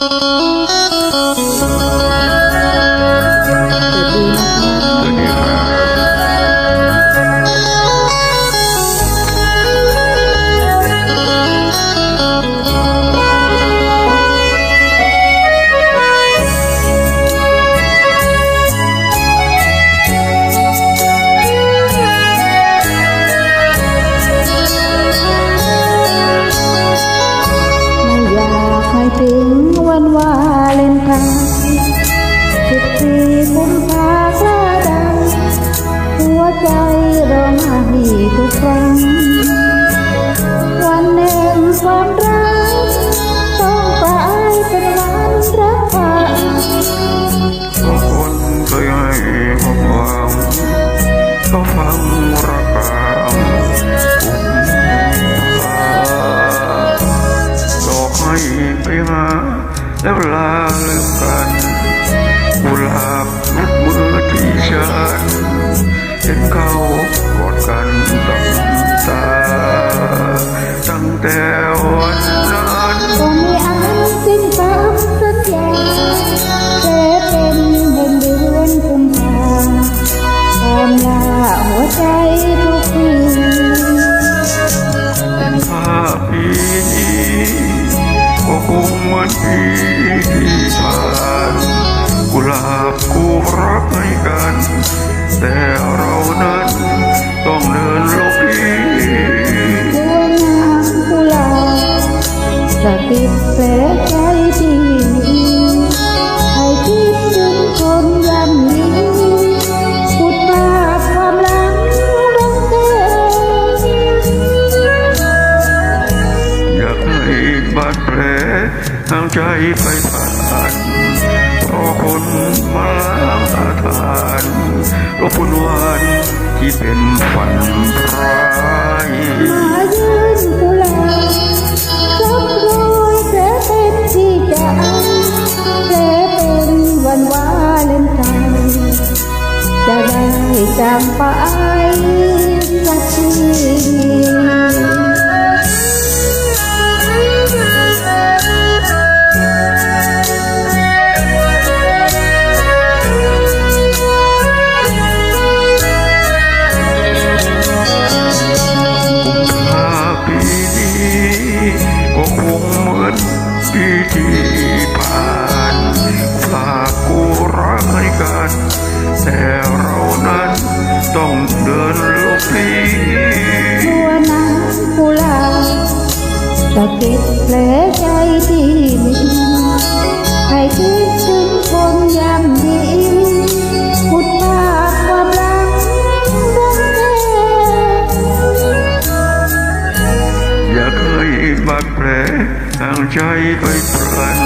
ส วันวาเลนไทน์สิบสี่กุมภากล้าดัง หัวใจร้องไห้ทุกครั้งวันแห่งความรัก แล้วลาเลิกกันกุหลาบลุกมือที่ฉันเห็นเขากอดกัน มันปีที่ผ่านกุหลาบคู่รักให้กัน ใจไปผ่านเพราะคนมาล้างอาถรรพ์รบกวนวันที่เป็นฝันร้ายมายืนกุลาบซ้ำรอยแผลเป็นที่จะแผลเป็นวันวาเลนไทน์จะได้จำไป ก็คงเหมือนปีที่ผ่านฝากกูรักให้กันแต่เรานั้นต้องเดินลบลี้ตัวนางกุหลาบสะกิดแผลใจที่มีให้คิดถึงคนยามดี ใจไปพลัน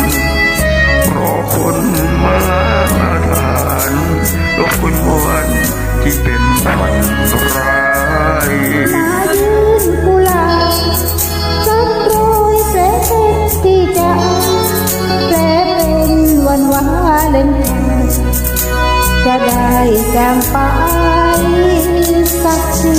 เพราะคนมาล้างอาถรรพ์รบกวนวันที่เป็นฝันร้ายมายืนกุลาบซ้ำรยแผลเป็นที่จะแผลเป็นวันวาเลนไทน์จะได้แจางไปสักที